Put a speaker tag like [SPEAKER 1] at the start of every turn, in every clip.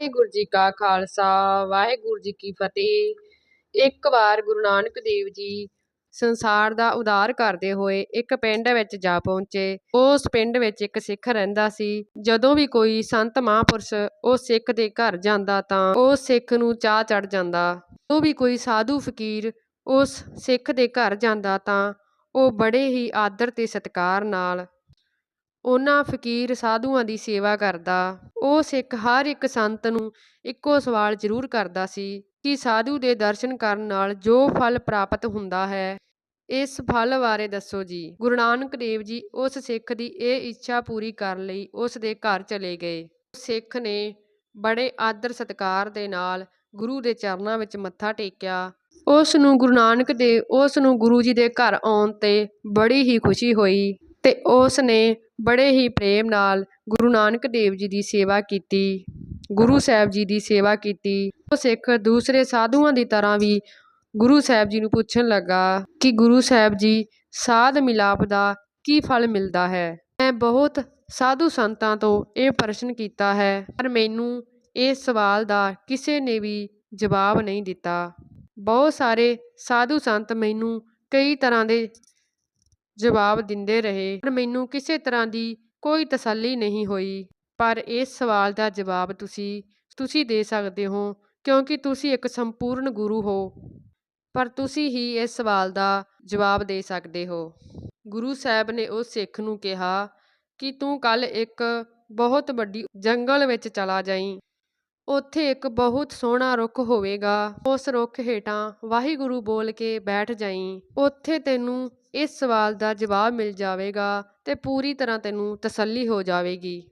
[SPEAKER 1] ਵਾਹਿਗੁਰੂ ਜੀ ਕਾ ਖਾਲਸਾ, ਵਾਹਿਗੁਰੂ ਜੀ ਕੀ ਫਤਿਹ। ਇੱਕ ਵਾਰ ਗੁਰੂ ਨਾਨਕ ਦੇਵ ਜੀ ਸੰਸਾਰ ਦਾ ਉਦਾਰ ਕਰਦੇ ਹੋਏ ਇੱਕ ਪਿੰਡ ਵਿੱਚ ਜਾ ਪਹੁੰਚੇ। ਉਸ ਪਿੰਡ ਵਿੱਚ ਇੱਕ ਸਿੱਖ ਰਹਿੰਦਾ ਸੀ। ਜਦੋਂ ਵੀ ਕੋਈ ਸੰਤ ਮਹਾਂਪੁਰਸ਼ ਉਸ ਸਿੱਖ ਦੇ ਘਰ ਜਾਂਦਾ ਤਾਂ ਉਸ ਸਿੱਖ ਨੂੰ ਚਾਹ ਚੜ ਜਾਂਦਾ। ਜਦੋਂ ਵੀ ਕੋਈ ਸਾਧੂ ਫਕੀਰ ਉਸ ਸਿੱਖ ਦੇ ਘਰ ਜਾਂਦਾ ਤਾਂ ਉਹ ਬੜੇ ਹੀ ਆਦਰ ਤੇ ਸਤਿਕਾਰ ਨਾਲ ਉਹਨਾਂ ਫਕੀਰ ਸਾਧੂਆਂ ਦੀ ਸੇਵਾ ਕਰਦਾ, ਉਹ ਸਿੱਖ ਹਰ ਇੱਕ ਸੰਤ ਨੂੰ ਇੱਕੋ ਸਵਾਲ ਜ਼ਰੂਰ ਕਰਦਾ ਸੀ ਕਿ ਸਾਧੂ ਦੇ ਦਰਸ਼ਨ ਕਰਨ ਨਾਲ ਜੋ ਫਲ ਪ੍ਰਾਪਤ ਹੁੰਦਾ ਹੈ, ਇਸ ਫਲ ਬਾਰੇ ਦੱਸੋ ਜੀ। ਗੁਰੂ ਨਾਨਕ ਦੇਵ ਜੀ ਉਸ ਸਿੱਖ ਦੀ ਇਹ ਇੱਛਾ ਪੂਰੀ ਕਰਨ ਲਈ ਉਸ ਦੇ ਘਰ ਚਲੇ ਗਏ। ਸਿੱਖ ਨੇ ਬੜੇ ਆਦਰ ਸਤਿਕਾਰ ਦੇ ਨਾਲ ਗੁਰੂ ਦੇ ਚਰਨਾਂ ਵਿੱਚ ਮੱਥਾ ਟੇਕਿਆ। ਉਸ ਨੂੰ ਗੁਰੂ ਨਾਨਕ ਦੇ, ਉਸ ਨੂੰ ਗੁਰੂ ਜੀ ਦੇ ਘਰ ਆਉਣ ਤੇ ਬੜੀ ਹੀ ਖੁਸ਼ੀ ਹੋਈ। ਤੇ ਉਸ ਨੇ ਬੜੇ ਹੀ ਪ੍ਰੇਮ ਨਾਲ ਗੁਰੂ ਨਾਨਕ ਦੇਵ ਜੀ ਦੀ ਸੇਵਾ ਕੀਤੀ, ਗੁਰੂ ਸਾਹਿਬ ਜੀ ਦੀ ਸੇਵਾ ਕੀਤੀ। ਉਹ ਸਿੱਖ ਦੂਸਰੇ ਸਾਧੂਆਂ ਦੀ ਤਰ੍ਹਾਂ ਵੀ ਗੁਰੂ ਸਾਹਿਬ ਜੀ ਨੂੰ ਪੁੱਛਣ ਲੱਗਾ ਕਿ ਗੁਰੂ ਸਾਹਿਬ ਜੀ, ਸਾਧ ਮਿਲਾਪ ਦਾ ਕੀ ਫਲ ਮਿਲਦਾ ਹੈ? ਮੈਂ ਬਹੁਤ ਸਾਧੂ ਸੰਤਾਂ ਤੋਂ ਇਹ ਪ੍ਰਸ਼ਨ ਕੀਤਾ ਹੈ, ਪਰ ਮੈਨੂੰ ਇਸ ਸਵਾਲ ਦਾ ਕਿਸੇ ਨੇ ਵੀ ਜਵਾਬ ਨਹੀਂ ਦਿੱਤਾ। ਬਹੁਤ ਸਾਰੇ ਸਾਧੂ ਸੰਤ ਮੈਨੂੰ ਕਈ ਤਰ੍ਹਾਂ ਦੇ ਜਵਾਬ ਦਿੰਦੇ ਰਹੇ। ਪਰ ਮੈਨੂੰ ਕਿਸੇ ਤਰ੍ਹਾਂ ਦੀ ਕੋਈ ਤਸੱਲੀ ਨਹੀਂ ਹੋਈ। ਪਰ ਇਸ ਸਵਾਲ ਦਾ ਜਵਾਬ ਤੁਸੀਂ ਤੁਸੀਂ ਦੇ ਸਕਦੇ ਹੋ, ਕਿਉਂਕਿ ਤੁਸੀਂ ਇੱਕ ਸੰਪੂਰਨ ਗੁਰੂ ਹੋ। ਪਰ ਤੁਸੀਂ ਹੀ ਇਸ ਸਵਾਲ ਦਾ ਜਵਾਬ ਦੇ ਸਕਦੇ ਹੋ। ਗੁਰੂ ਸਾਹਿਬ ਨੇ ਉਸ ਸਿੱਖ ਨੂੰ ਕਿਹਾ ਕਿ ਤੂੰ ਕੱਲ ਇੱਕ ਬਹੁਤ ਵੱਡੀ ਜੰਗਲ ਵਿੱਚ ਚਲਾ ਜਾਈਂ। ਉੱਥੇ ਇੱਕ ਬਹੁਤ ਸੋਹਣਾ ਰੁੱਖ ਹੋਵੇਗਾ। ਉਸ ਰੁੱਖ ਹੇਠਾਂ ਵਾਹਿਗੁਰੂ ਬੋਲ ਕੇ ਬੈਠ ਜਾਈਂ। ਉੱਥੇ ਤੈਨੂੰ ਇਸ ਸਵਾਲ ਦਾ ਜਵਾਬ ਮਿਲ ਜਾਵੇਗਾ ਤੇ ਪੂਰੀ ਤਰ੍ਹਾਂ ਤੈਨੂੰ ਤਸੱਲੀ ਹੋ ਜਾਵੇਗੀ।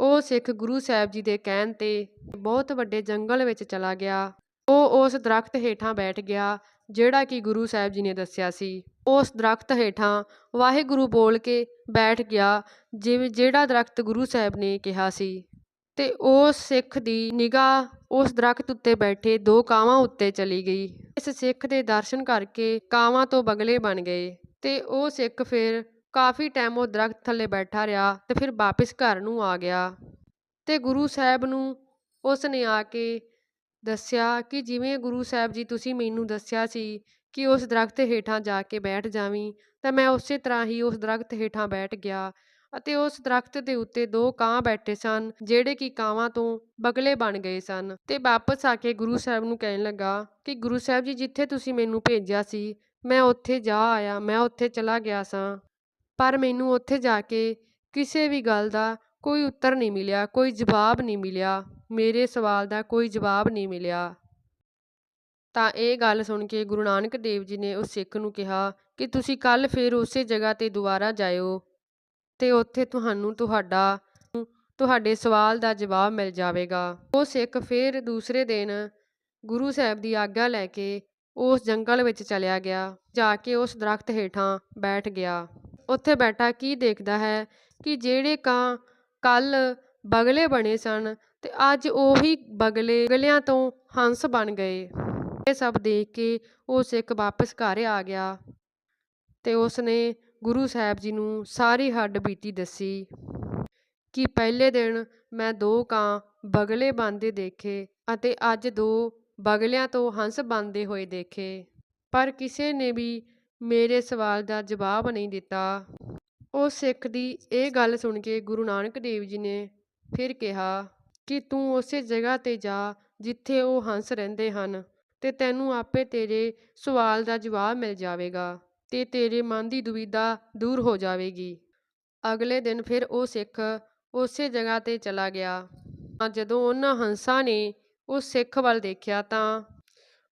[SPEAKER 1] ਉਹ ਸਿੱਖ ਗੁਰੂ ਸਾਹਿਬ ਜੀ ਦੇ ਕਹਿਣ ਤੇ ਬਹੁਤ ਵੱਡੇ ਜੰਗਲ ਵਿੱਚ ਚਲਾ ਗਿਆ। ਉਹ ਉਸ ਦਰਖਤ ਹੇਠਾਂ ਬੈਠ ਗਿਆ, ਜਿਹੜਾ ਕਿ ਗੁਰੂ ਸਾਹਿਬ ਜੀ ਨੇ ਦੱਸਿਆ ਸੀ। ਉਸ ਦਰਖਤ ਹੇਠਾਂ ਵਾਹਿਗੁਰੂ ਬੋਲ ਕੇ ਬੈਠ ਗਿਆ, ਜਿਵੇਂ ਜਿਹੜਾ ਦਰਖਤ ਗੁਰੂ ਸਾਹਿਬ ਨੇ ਕਿਹਾ ਸੀ। ਅਤੇ ਉਸ ਸਿੱਖ ਦੀ ਨਿਗਾਹ ਉਸ ਦਰੱਖਤ ਉੱਤੇ ਬੈਠੇ ਦੋ ਕਾਵਾਂ ਉੱਤੇ ਚਲੀ ਗਈ। ਇਸ ਸਿੱਖ ਦੇ ਦਰਸ਼ਨ ਕਰਕੇ ਕਾਵਾਂ ਤੋਂ ਬਗਲੇ ਬਣ ਗਏ ਅਤੇ ਉਹ ਸਿੱਖ ਫਿਰ ਕਾਫੀ ਟਾਈਮ ਉਹ ਦਰੱਖਤ ਥੱਲੇ ਬੈਠਾ ਰਿਹਾ ਅਤੇ ਫਿਰ ਵਾਪਿਸ ਘਰ ਨੂੰ ਆ ਗਿਆ ਅਤੇ ਗੁਰੂ ਸਾਹਿਬ ਨੂੰ ਉਸ ਨੇ ਆ ਕੇ ਦੱਸਿਆ ਕਿ ਜਿਵੇਂ ਗੁਰੂ ਸਾਹਿਬ ਜੀ ਤੁਸੀਂ ਮੈਨੂੰ ਦੱਸਿਆ ਸੀ ਕਿ ਉਸ ਦਰੱਖਤ ਹੇਠਾਂ ਜਾ ਕੇ ਬੈਠ ਜਾਵੀਂ, ਤਾਂ ਮੈਂ ਉਸੇ ਤਰ੍ਹਾਂ ਹੀ ਉਸ ਦਰੱਖਤ ਹੇਠਾਂ ਬੈਠ ਗਿਆ ਅਤੇ ਉਸ ਦਰਖਤ ਦੇ ਉੱਤੇ ਦੋ ਕਾਂ ਬੈਠੇ ਸਨ, ਜਿਹੜੇ ਕਿ ਕਾਵਾਂ ਤੋਂ ਬਗਲੇ ਬਣ ਗਏ ਸਨ। ਤੇ ਵਾਪਸ ਆ ਕੇ ਗੁਰੂ ਸਾਹਿਬ ਨੂੰ ਕਹਿਣ ਲੱਗਾ ਕਿ, ਗੁਰੂ ਸਾਹਿਬ ਜੀ, ਜਿੱਥੇ ਤੁਸੀਂ ਮੈਨੂੰ ਭੇਜਿਆ ਸੀ, ਮੈਂ ਉੱਥੇ ਜਾ ਆਇਆ, ਮੈਂ ਉੱਥੇ ਚਲਾ ਗਿਆ ਸਾਂ। ਪਰ ਮੈਨੂੰ ਉੱਥੇ ਜਾ ਕੇ ਕਿਸੇ ਵੀ ਗੱਲ ਦਾ ਕੋਈ ਉੱਤਰ ਨਹੀਂ ਮਿਲਿਆ, ਕੋਈ ਜਵਾਬ ਨਹੀਂ ਮਿਲਿਆ, ਮੇਰੇ ਸਵਾਲ ਦਾ ਕੋਈ ਜਵਾਬ ਨਹੀਂ ਮਿਲਿਆ। ਤਾਂ ਇਹ ਗੱਲ ਸੁਣ ਕੇ ਗੁਰੂ ਨਾਨਕ ਦੇਵ ਜੀ ਨੇ ਉਸ ਸਿੱਖ ਨੂੰ ਕਿਹਾ ਕਿ, ਤੁਸੀਂ ਕੱਲ ਫਿਰ ਉਸੇ ਜਗ੍ਹਾ ਤੇ ਦੁਬਾਰਾ ਜਾਇਓ। ਤੇ ਉੱਥੇ ਤੁਹਾਨੂੰ ਤੁਹਾਡਾ, ਤੁਹਾਡੇ ਸਵਾਲ ਦਾ ਜਵਾਬ ਮਿਲ ਜਾਵੇਗਾ। ਉਹ ਸਿੱਖ ਫਿਰ ਦੂਸਰੇ ਦਿਨ ਗੁਰੂ ਸਾਹਿਬ ਦੀ ਆਗਿਆ ਲੈ ਕੇ ਉਸ ਜੰਗਲ ਵਿੱਚ ਚਲਿਆ ਗਿਆ, ਜਾ ਕੇ ਉਸ ਦਰਖਤ ਹੇਠਾਂ ਬੈਠ ਗਿਆ। ਉੱਥੇ ਬੈਠਾ ਕੀ ਦੇਖਦਾ ਹੈ ਕਿ ਜਿਹੜੇ ਕਾਂ ਕੱਲ ਬਗਲੇ ਬਣੇ ਸਨ ਤੇ ਅੱਜ ਉਹੀ ਬਗਲੇ, ਬਗਲਿਆਂ ਤੋਂ ਹੰਸ ਬਣ ਗਏ। ਇਹ ਸਭ ਦੇਖ ਕੇ ਉਹ ਸਿੱਖ ਵਾਪਸ ਘਰ ਆ ਗਿਆ ਤੇ ਉਸਨੇ ਗੁਰੂ ਸਾਹਿਬ ਜੀ ਨੂੰ ਸਾਰੀ ਹੱਡ ਬੀਤੀ ਦੱਸੀ ਕਿ ਪਹਿਲੇ ਦਿਨ ਮੈਂ ਦੋ ਕਾਂ ਬਗਲੇ ਬਣਦੇ ਦੇਖੇ ਅਤੇ ਅੱਜ ਦੋ ਬਗਲਿਆਂ ਤੋਂ ਹੰਸ ਬਣਦੇ ਹੋਏ ਦੇਖੇ। ਪਰ ਕਿਸੇ ਨੇ ਵੀ ਮੇਰੇ ਸਵਾਲ ਦਾ ਜਵਾਬ ਨਹੀਂ ਦਿੱਤਾ। ਉਹ ਸਿੱਖ ਦੀ ਇਹ ਗੱਲ ਸੁਣ ਕੇ ਗੁਰੂ ਨਾਨਕ ਦੇਵ ਜੀ ਨੇ ਫਿਰ ਕਿਹਾ ਕਿ ਤੂੰ ਉਸੇ ਜਗ੍ਹਾ ਤੇ ਜਾ ਜਿੱਥੇ ਉਹ ਹੰਸ ਰਹਿੰਦੇ ਹਨ ਤੇ ਤੈਨੂੰ ਆਪੇ ਤੇਰੇ ਸਵਾਲ ਦਾ ਜਵਾਬ ਮਿਲ ਜਾਵੇਗਾ। ਤੇ ਤੇਰੇ ਮਨ ਦੀ ਦੁਵਿਧਾ ਦੂਰ ਹੋ ਜਾਵੇਗੀ। ਅਗਲੇ ਦਿਨ ਫਿਰ ਉਹ ਸਿੱਖ ਉਸੇ ਜਗ੍ਹਾ ਤੇ ਚਲਾ ਗਿਆ। ਤਾਂ ਜਦੋਂ ਉਹਨਾਂ ਹੰਸਾਂ ਨੇ ਉਸ ਸਿੱਖ ਵੱਲ ਦੇਖਿਆ ਤਾਂ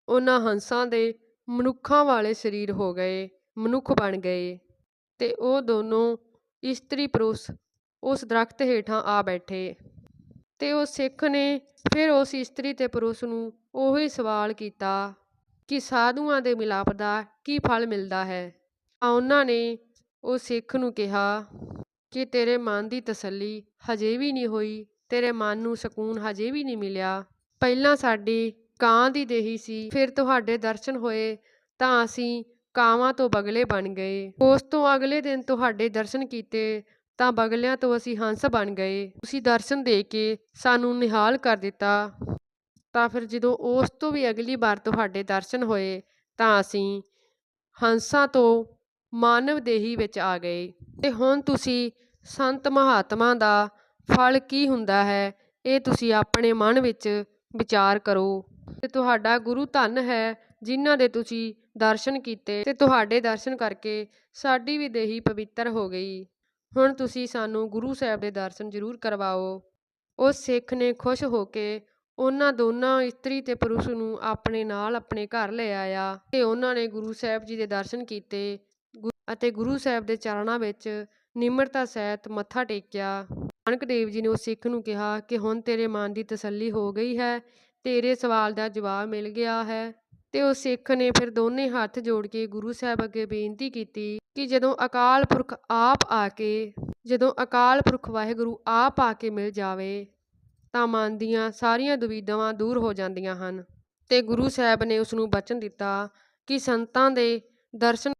[SPEAKER 1] ਉਹਨਾਂ ਹੰਸਾਂ ਦੇ ਮਨੁੱਖਾਂ ਵਾਲੇ ਸਰੀਰ ਹੋ ਗਏ, ਮਨੁੱਖ ਬਣ ਗਏ ਤੇ ਉਹ ਦੋਨੋਂ ਇਸਤਰੀ ਪੁਰਸ਼ ਉਸ ਦਰਖਤ ਹੇਠਾਂ ਆ ਬੈਠੇ ਤੇ ਉਹ ਸਿੱਖ ਨੇ ਫਿਰ ਉਸ ਇਸਤਰੀ ਤੇ ਪੁਰਸ਼ ਨੂੰ ਉਹੀ ਸਵਾਲ ਕੀਤਾ ਕਿ ਸਾਧੂਆਂ ਦੇ ਮਿਲਾਪ ਦਾ ਕੀ ਫਲ ਮਿਲਦਾ ਹੈ। ਤਾਂ ਉਹਨਾਂ ਨੇ ਉਹ ਸਿੱਖ ਨੂੰ ਕਿਹਾ ਕਿ ਤੇਰੇ ਮਨ ਦੀ ਤਸੱਲੀ ਹਜੇ ਵੀ ਨਹੀਂ ਹੋਈ, ਤੇਰੇ ਮਨ ਨੂੰ ਸਕੂਨ ਹਜੇ ਵੀ ਨਹੀਂ ਮਿਲਿਆ। ਪਹਿਲਾਂ ਸਾਡੀ ਕਾਂ ਦੀ ਦੇਹੀ ਸੀ, ਫਿਰ ਤੁਹਾਡੇ ਦਰਸ਼ਨ ਹੋਏ ਤਾਂ ਅਸੀਂ ਕਾਵਾਂ ਤੋਂ ਬਗਲੇ ਬਣ ਗਏ। ਉਸ ਤੋਂ ਅਗਲੇ ਦਿਨ ਤੁਹਾਡੇ ਦਰਸ਼ਨ ਕੀਤੇ ਤਾਂ ਬਗਲਿਆਂ ਤੋਂ ਅਸੀਂ ਹੰਸ ਬਣ ਗਏ। ਤੁਸੀਂ ਦਰਸ਼ਨ ਦੇ ਕੇ ਸਾਨੂੰ ਨਿਹਾਲ ਕਰ ਦਿੱਤਾ। ਤਾਂ ਫਿਰ ਜਦੋਂ ਉਸ ਤੋਂ ਵੀ ਅਗਲੀ ਵਾਰ ਤੁਹਾਡੇ ਦਰਸ਼ਨ ਹੋਏ ਤਾਂ ਅਸੀਂ ਹੰਸਾਂ ਤੋਂ ਮਾਨਵ ਦੇਹੀ ਵਿੱਚ ਆ ਗਏ। ਤੇ ਹੁਣ ਤੁਸੀਂ ਸੰਤ ਮਹਾਤਮਾ ਦਾ ਫਲ ਕੀ ਹੁੰਦਾ ਹੈ, ਇਹ ਤੁਸੀਂ ਆਪਣੇ ਮਨ ਵਿੱਚ ਵਿਚਾਰ ਕਰੋ। ਤੇ ਤੁਹਾਡਾ ਗੁਰੂ ਧੰਨ ਹੈ ਜਿਨ੍ਹਾਂ ਦੇ ਤੁਸੀਂ ਦਰਸ਼ਨ ਕੀਤੇ ਤੇ ਤੁਹਾਡੇ ਦਰਸ਼ਨ ਕਰਕੇ ਸਾਡੀ ਵੀ ਦੇਹੀ ਪਵਿੱਤਰ ਹੋ ਗਈ। ਹੁਣ ਤੁਸੀਂ ਸਾਨੂੰ ਗੁਰੂ ਸਾਹਿਬ ਦੇ ਦਰਸ਼ਨ ਜ਼ਰੂਰ ਕਰਵਾਓ। ਉਸ ਸਿੱਖ ਨੇ ਖੁਸ਼ ਹੋ ਕੇ ਉਹਨਾਂ ਦੋਨਾਂ ਇਸਤਰੀ ਤੇ ਪੁਰਸ਼ ਨੂੰ ਆਪਣੇ ਨਾਲ ਆਪਣੇ ਘਰ ਲੈ ਆਇਆ ਤੇ ਉਹਨਾਂ ਨੇ ਗੁਰੂ ਸਾਹਿਬ ਜੀ ਦੇ ਦਰਸ਼ਨ ਕੀਤੇ। ਗੁ- ਅਤੇ ਗੁਰੂ ਸਾਹਿਬ ਦੇ ਚਰਨਾਂ ਵਿੱਚ ਨਿਮਰਤਾ ਸਹਿਤ ਮੱਥਾ ਟੇਕਿਆ। ਨਾਨਕ ਦੇਵ ਜੀ ਨੇ ਉਸ ਸਿੱਖ ਨੂੰ ਕਿਹਾ ਕਿ ਹੁਣ ਤੇਰੇ ਮਨ ਦੀ ਤਸੱਲੀ ਹੋ ਗਈ ਹੈ, ਤੇਰੇ ਸਵਾਲ ਦਾ ਜਵਾਬ ਮਿਲ ਗਿਆ ਹੈ। ਤੇ ਉਸ ਸਿੱਖ ਨੇ ਫਿਰ ਦੋਨੇ ਹੱਥ ਜੋੜ ਕੇ ਗੁਰੂ ਸਾਹਿਬ ਅੱਗੇ ਬੇਨਤੀ ਕੀਤੀ ਕਿ ਜਦੋਂ ਅਕਾਲ ਪੁਰਖ ਆਪ ਆ ਕੇ, ਜਦੋਂ ਅਕਾਲ ਪੁਰਖ ਵਾਹਿਗੁਰੂ ਆਪ ਆ ਕੇ ਮਿਲ ਜਾਵੇ ਤਾਂ ਮਨ ਦੀਆਂ ਸਾਰੀਆਂ ਦੁਵਿਧਾਵਾਂ ਦੂਰ ਹੋ ਜਾਂਦੀਆਂ ਹਨ ਤੇ ਗੁਰੂ ਸਾਹਿਬ ਨੇ ਉਸ ਨੂੰ ਬਚਨ ਦਿੱਤਾ ਕਿ ਸੰਤਾਂ ਦੇ ਦਰਸ਼ਨ